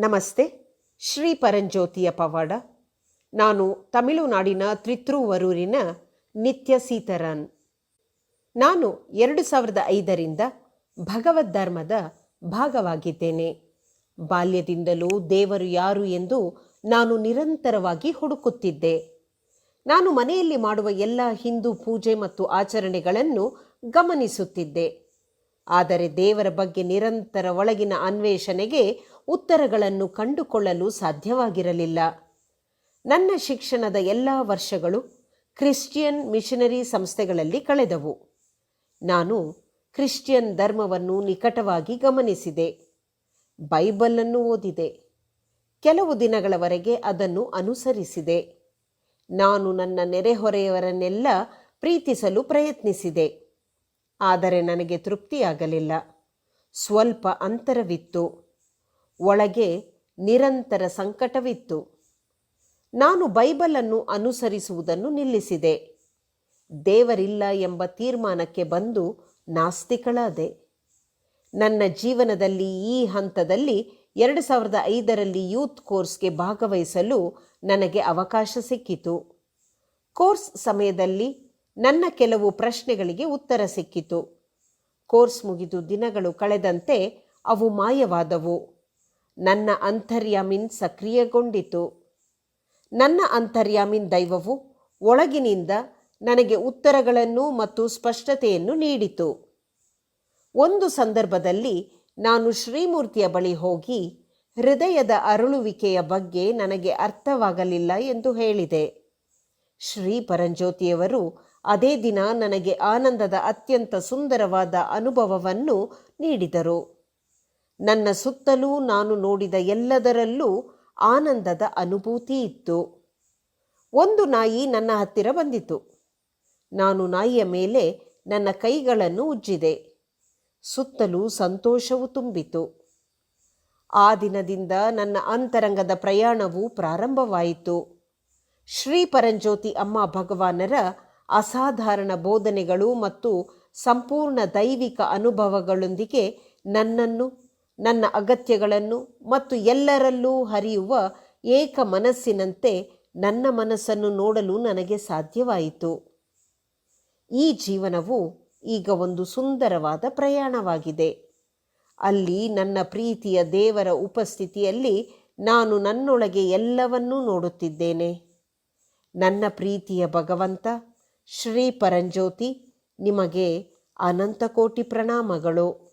ನಮಸ್ತೆ, ಶ್ರೀ ಪರಂಜ್ಯೋತಿಯ ಪವಾಡ ನಾನು ತಮಿಳುನಾಡಿನ ತ್ರಿತ್ರೂವರೂರಿನ ನಿತ್ಯ ಸೀತಾರಾನ್ ನಾನು ಎರಡು ಸಾವಿರದ ಐದರಿಂದ ಭಗವದ್ ಧರ್ಮದ ಭಾಗವಾಗಿದ್ದೇನೆ. ಬಾಲ್ಯದಿಂದಲೂ ದೇವರು ಯಾರು ಎಂದು ನಾನು ನಿರಂತರವಾಗಿ ಹುಡುಕುತ್ತಿದ್ದೆ. ನಾನು ಮನೆಯಲ್ಲಿ ಮಾಡುವ ಎಲ್ಲ ಹಿಂದೂ ಪೂಜೆ ಮತ್ತು ಆಚರಣೆಗಳನ್ನು ಗಮನಿಸುತ್ತಿದ್ದೆ. ಆದರೆ ದೇವರ ಬಗ್ಗೆ ನಿರಂತರ ಒಳಗಿನ ಅನ್ವೇಷಣೆಗೆ ಉತ್ತರಗಳನ್ನು ಕಂಡುಕೊಳ್ಳಲು ಸಾಧ್ಯವಾಗಿರಲಿಲ್ಲ. ನನ್ನ ಶಿಕ್ಷಣದ ಎಲ್ಲ ವರ್ಷಗಳು ಕ್ರಿಶ್ಚಿಯನ್ ಮಿಷನರಿ ಸಂಸ್ಥೆಗಳಲ್ಲಿ ಕಳೆದವು. ನಾನು ಕ್ರಿಶ್ಚಿಯನ್ ಧರ್ಮವನ್ನು ನಿಕಟವಾಗಿ ಗಮನಿಸಿದೆ. ಬೈಬಲನ್ನು ಓದಿದೆ. ಕೆಲವು ದಿನಗಳವರೆಗೆ ಅದನ್ನು ಅನುಸರಿಸಿದೆ. ನಾನು ನನ್ನ ನೆರೆಹೊರೆಯವರನ್ನೆಲ್ಲ ಪ್ರೀತಿಸಲು ಪ್ರಯತ್ನಿಸಿದೆ. ಆದರೆ ನನಗೆ ತೃಪ್ತಿಯಾಗಲಿಲ್ಲ. ಸ್ವಲ್ಪ ಅಂತರವಿತ್ತು. ಒಳಗೆ ನಿರಂತರ ಸಂಕಟವಿತ್ತು. ನಾನು ಬೈಬಲನ್ನು ಅನುಸರಿಸುವುದನ್ನು ನಿಲ್ಲಿಸಿದೆ. ದೇವರಿಲ್ಲ ಎಂಬ ತೀರ್ಮಾನಕ್ಕೆ ಬಂದು ನಾಸ್ತಿಕಳಾದೆ. ನನ್ನ ಜೀವನದಲ್ಲಿ ಈ ಹಂತದಲ್ಲಿ ಎರಡು ಸಾವಿರದ ಐದರಲ್ಲಿ ಯೂತ್ ಕೋರ್ಸ್ಗೆ ಭಾಗವಹಿಸಲು ನನಗೆ ಅವಕಾಶ ಸಿಕ್ಕಿತು. ಕೋರ್ಸ್ ಸಮಯದಲ್ಲಿ ನನ್ನ ಕೆಲವು ಪ್ರಶ್ನೆಗಳಿಗೆ ಉತ್ತರ ಸಿಕ್ಕಿತು. ಕೋರ್ಸ್ ಮುಗಿದು ದಿನಗಳು ಕಳೆದಂತೆ ಅವು ಮಾಯವಾದವು. ನನ್ನ ಅಂತರ್ಯಾಮಿನ್ ಸಕ್ರಿಯಗೊಂಡಿತು. ನನ್ನ ಅಂತರ್ಯಾಮಿನ್ ದೈವವು ಒಳಗಿನಿಂದ ನನಗೆ ಉತ್ತರಗಳನ್ನು ಮತ್ತು ಸ್ಪಷ್ಟತೆಯನ್ನು ನೀಡಿತು. ಒಂದು ಸಂದರ್ಭದಲ್ಲಿ ನಾನು ಶ್ರೀಮೂರ್ತಿಯ ಬಳಿ ಹೋಗಿ ಹೃದಯದ ಅರಳುವಿಕೆಯ ಬಗ್ಗೆ ನನಗೆ ಅರ್ಥವಾಗಲಿಲ್ಲ ಎಂದು ಹೇಳಿದೆ. ಶ್ರೀ ಪರಂಜ್ಯೋತಿಯವರು ಅದೇ ದಿನ ನನಗೆ ಆನಂದದ ಅತ್ಯಂತ ಸುಂದರವಾದ ಅನುಭವವನ್ನು ನೀಡಿದರು. ನನ್ನ ಸುತ್ತಲೂ ನಾನು ನೋಡಿದ ಎಲ್ಲದರಲ್ಲೂ ಆನಂದದ ಅನುಭೂತಿ ಇತ್ತು. ಒಂದು ನಾಯಿ ನನ್ನ ಹತ್ತಿರ ಬಂದಿತು. ನಾನು ನಾಯಿಯ ಮೇಲೆ ನನ್ನ ಕೈಗಳನ್ನು ಉಜ್ಜಿದೆ. ಸುತ್ತಲೂ ಸಂತೋಷವು ತುಂಬಿತು. ಆ ದಿನದಿಂದ ನನ್ನ ಅಂತರಂಗದ ಪ್ರಯಾಣವು ಪ್ರಾರಂಭವಾಯಿತು. ಶ್ರೀ ಪರಂಜ್ಯೋತಿ ಅಮ್ಮ ಭಗವಾನರ ಅಸಾಧಾರಣ ಬೋಧನೆಗಳು ಮತ್ತು ಸಂಪೂರ್ಣ ದೈವಿಕ ಅನುಭವಗಳೊಂದಿಗೆ ನನ್ನನ್ನು, ನನ್ನ ಅಗತ್ಯಗಳನ್ನು ಮತ್ತು ಎಲ್ಲರಲ್ಲೂ ಹರಿಯುವ ಏಕ ಮನಸ್ಸಿನಂತೆ ನನ್ನ ಮನಸ್ಸನ್ನು ನೋಡಲು ನನಗೆ ಸಾಧ್ಯವಾಯಿತು. ಈ ಜೀವನವು ಈಗ ಒಂದು ಸುಂದರವಾದ ಪ್ರಯಾಣವಾಗಿದೆ. ಅಲ್ಲಿ ನನ್ನ ಪ್ರೀತಿಯ ದೇವರ ಉಪಸ್ಥಿತಿಯಲ್ಲಿ ನಾನು ನನ್ನೊಳಗೆ ಎಲ್ಲವನ್ನೂ ನೋಡುತ್ತಿದ್ದೇನೆ. ನನ್ನ ಪ್ರೀತಿಯ ಭಗವಂತ ಶ್ರೀ ಪರಂಜ್ಯೋತಿ ನಿಮಗೆ ಅನಂತ ಕೋಟಿ ಪ್ರಣಾಮಗಳು.